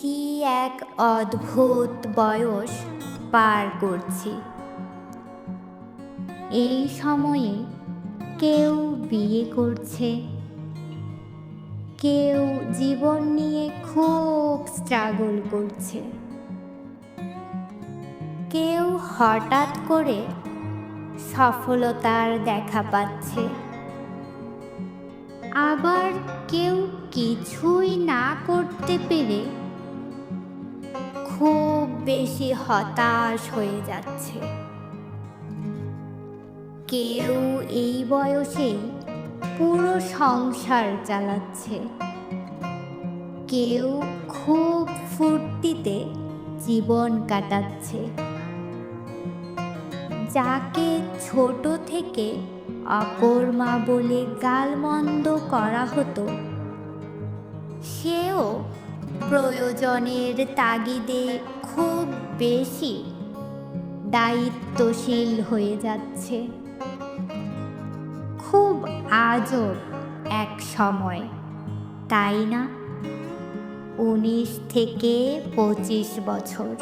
কি এক অদ্ভুত বয়স পার করছি। এই সময়ে কেউ বিয়ে করছে। কেউ জীবন নিয়ে খুব স্ট্রাগল করছে। কেউ হঠাৎ করে সফলতার দেখা পাচ্ছে। আবার কেউ কিছুই না করতে পেরে বেশি হতাশ হয়ে যাচ্ছে। কেউ এই বয়সে পুরো সংসার চালাচ্ছে। কেউ খুব ফুর্তিতে জীবন কাটাচ্ছে। যাকে ছোট থেকে অকর্মা বলে গালমন্দ করা হতো, সেও প্রয়োজনের তাগিদে খুব বেশি দায়িত্বশীল হয়ে যাচ্ছে। খুব আজব এক সময়, তাই না? উনিশ থেকে পঁচিশ বছর।